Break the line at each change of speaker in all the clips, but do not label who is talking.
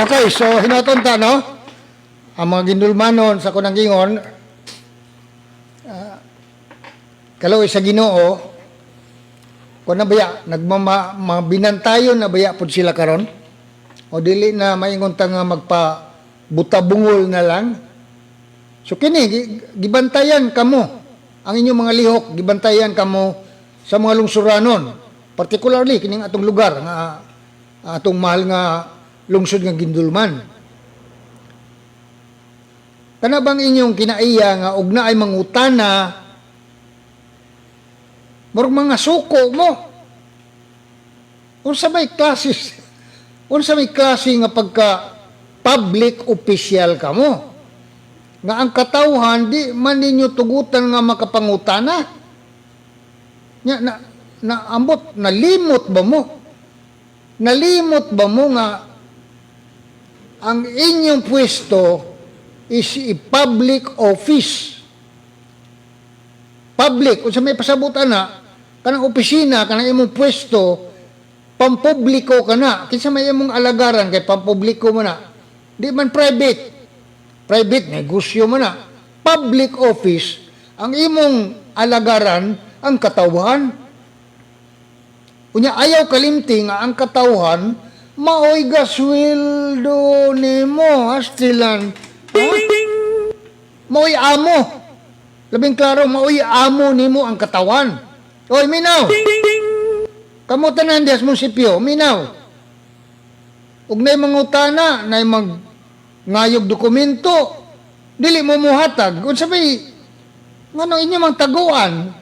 Okay, so hinatunta, no? Ang mga gindulmanon sa kunang gingon, uh, kalaw sa ginoo, kung nabaya, nagmama, mga binantayon na baya po sila karon o dili na maingon ta nga magpa butabungol na lang. So kini, gi- gibantayan kamo, ang inyong mga lihok, gibantayan kamo sa mga lungsuranon, particularly kining atong lugar nga atong mahal nga lungsod nga Gindulman. Kana bang inyong kinaiya nga ug na ay mangutana murag mga suko mo. Unsa may klases? Unsa may klase nga pagka public official ka mo? Nga ang katawhan di man ninyo tugutan nga makapangutana. Nya na, na ambot nalimot ba mo? Nalimot ba mo nga ang inyong pwesto is a public office. Public, kung sa may pasabutan na, kanang opisina, kanang imong pwesto, pampubliko ka na. Kinsa may imong alagaran kay pampubliko mo na. Di man private. Private, negosyo mo na. Public office, ang imong alagaran, ang katawhan. Unya ayaw kalimti nga ang katawhan maoy gasweldo nimo hastilan. Maoy amo. Labing klaro maoy amo nimo ang katawan. Oy minaw. Kamo tanan dias munisipyo, minaw. Ug nay mangutana, nay mag ngayog dokumento, dili mo muhatag. Unsa may ngano inyo mang taguan?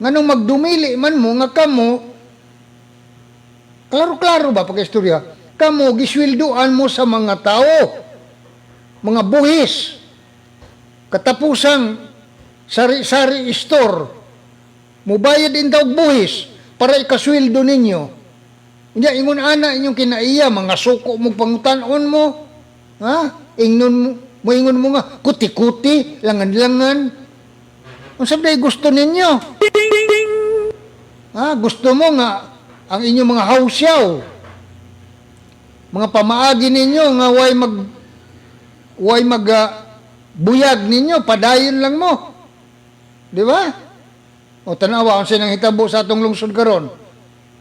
Nganong magdumili man mo nga kamo klaro-klaro ba pag istorya? Kamo gisweldoan mo sa mga tao, mga buhis, katapusang sari-sari store, mubayad din daw buhis para ikasweldo ninyo. Hindi, ingon ana inyong kinaiya, mga suko mong pangutanon mo, ha? Ingnon mo, mo ingon mo nga, kuti-kuti, langan-langan. Kung sabi gusto ninyo, ha? Gusto mo nga, ang inyong mga hausyaw, mga pamaagi ninyo nga way mag way mag ah, buyag ninyo, padayon lang mo. Di ba? O tanawa, ang sinang hitabo sa atong lungsod karon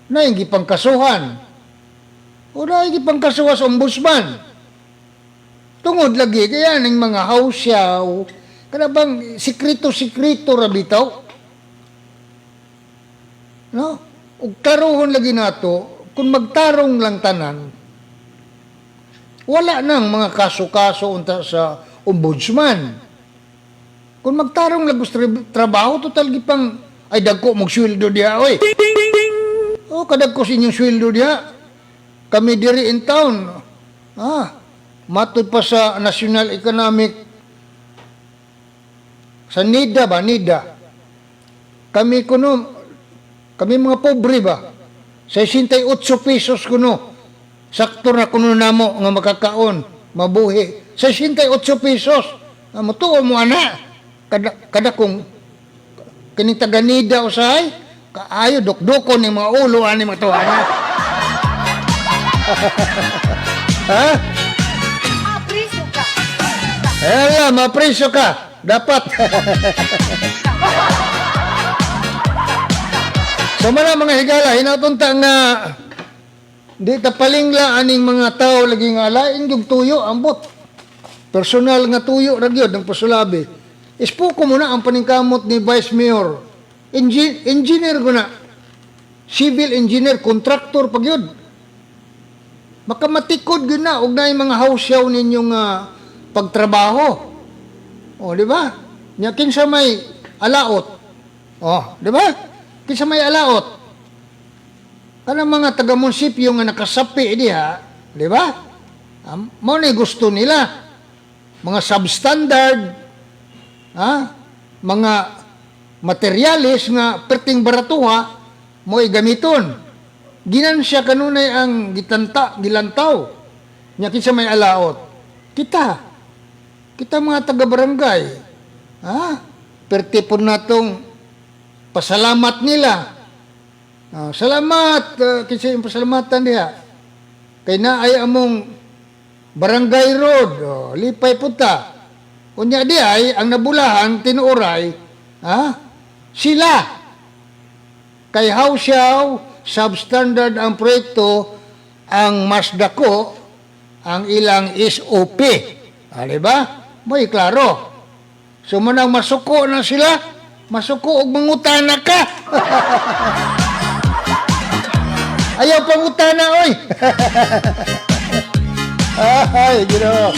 na yung gipangkasuhan. O na yung gipangkasuhan sa ombudsman. Tungod lagi, kaya ng mga hausyaw, kada bang sikrito-sikrito rabitaw. No? Ug taruhon lagi nato, kung magtarong lang tanan, wala nang mga kaso-kaso unta sa ombudsman. Kung magtarong tra- trabaho, total gipang, ay dagko mong sweldo diha, oy. O, kadagko sa inyong sweldo diha. Kami diri in town. Ah, matod pa sa National Economic sa NIDA ba, NIDA. Kami kuno, kami mga pobre ba? 68 pesos kuno. Sakto na kuno namo nga makakaon, mabuhi. 68 pesos. Matuo mo ana. Kada, kada kung kining taganida usahay, kaayo dokdokon ni mga ulo ani mga tuwa na. ha?
Apriso ka.
Ela, mapriso ka. Dapat. so mana mga higala, hinatunta nga di tapalingla aning mga tao lagi nga lain yung tuyo ambot. Personal nga tuyo ra gyud ng pasulabi. Ispo ko muna ang paningkamot ni Vice Mayor. Engi- engineer ko na. Civil engineer, contractor pag yun. Baka matikod yun na, og na yung mga hausyaw ninyong ah, pagtrabaho. O, di ba? Nya kinsa may alaot. O, di ba? Kinsa may alaot. Kanang mga taga-munisipyo nga nakasapi diha, di ba? Um, mo ni gusto nila. Mga substandard, ha? Mga materialis nga perting baratuha mo gamiton. Ginan siya kanunay ang gitanta, gilantaw. Nya kinsa may alaot. Kita. Kita mga taga-barangay. Ha? Pertipon natong pasalamat nila. Ah, salamat, uh, kinsa yung pasalamatan diha. Kay na ay among Barangay Road, oh, lipay punta. Unya di ay, ang nabulahan, tinuoray, ha? Sila. Kay Hausyaw, substandard ang proyekto, ang mas dako, ang ilang SOP. Ah, di ba? May klaro. So manang masuko na sila, masuko og mangutana ka. Ayaw pangutana, oy. Ay, gino.